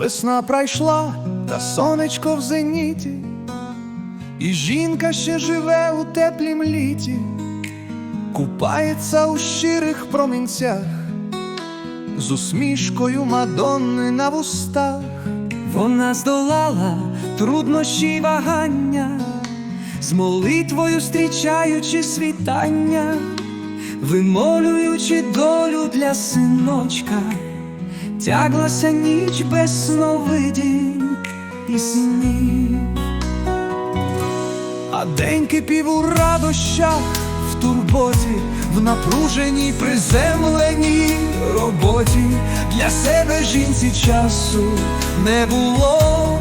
Весна пройшла, та сонечко в зеніті, і жінка ще живе у теплім літі, купається у щирих промінцях, з усмішкою Мадонни на вустах. Вона здолала труднощі й вагання, з молитвою зустрічаючи світання, вимолюючи долю для синочка, тяглася ніч без сновидінь і снів. А день кипів у радощах, в турботі, в напруженій приземленій роботі. Для себе жінці часу не було,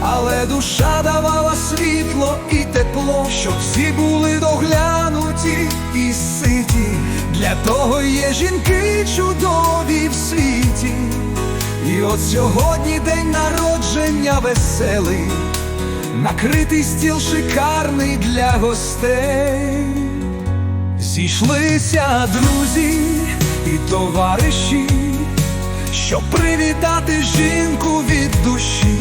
але душа давала світло і тепло, щоб всі були доглянуті і ситі. Для того є жінки От сьогодні день народження веселий. Накритий стіл шикарний для гостей, зійшлися друзі і товариші, щоб привітати жінку від душі,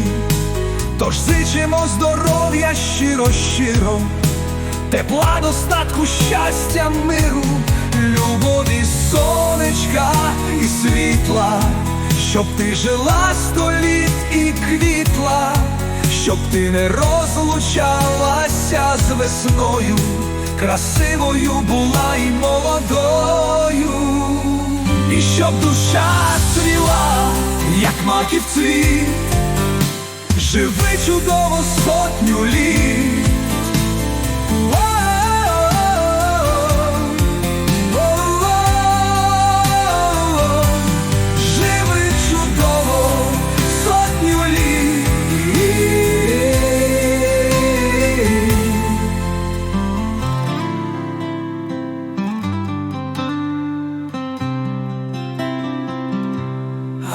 тож зичимо здоров'я щиро-щиро, тепла, достатку, щастя, миру, любові, сонечка і світла, щоб ти жила сто літ і квітла щоб ти не розлучалася з весною, красивою була і молодою, і щоб душа цвіла, як маків цвіт, живи чудово сотню літ.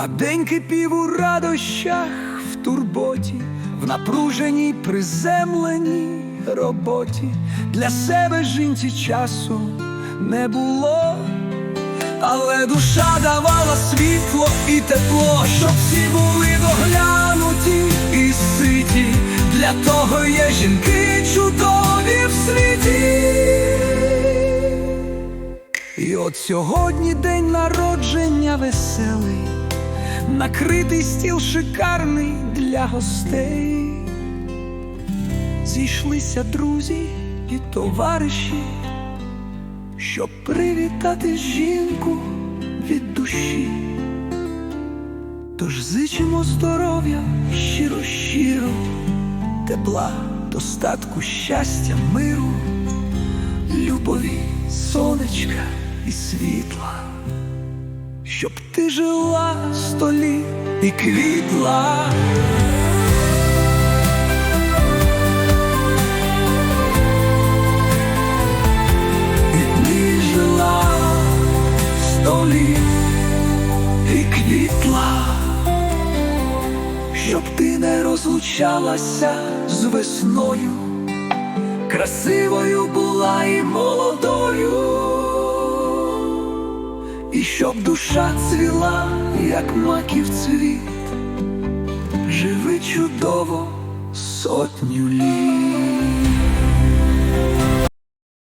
А кипів у радощах, в турботі, в напруженій приземленій роботі. Для себе жінці часу не було, але душа давала світло і тепло, щоб всі були доглянуті і ситі. Для того є жінки чудові в світі. І от сьогодні день народження веселий, накритий стіл шикарний для гостей. Зійшлися друзі і товариші, щоб привітати жінку від душі. Тож зичимо здоров'я щиро-щиро, тепла, достатку, щастя, миру, любові, сонечка і світла, щоб ти жила сто літ і квітла. І ти жила сто літ і квітла, щоб ти не розлучалася з весною. Красивою була і молодою, щоб душа цвіла, як маків цвіт, живи чудово сотню літ.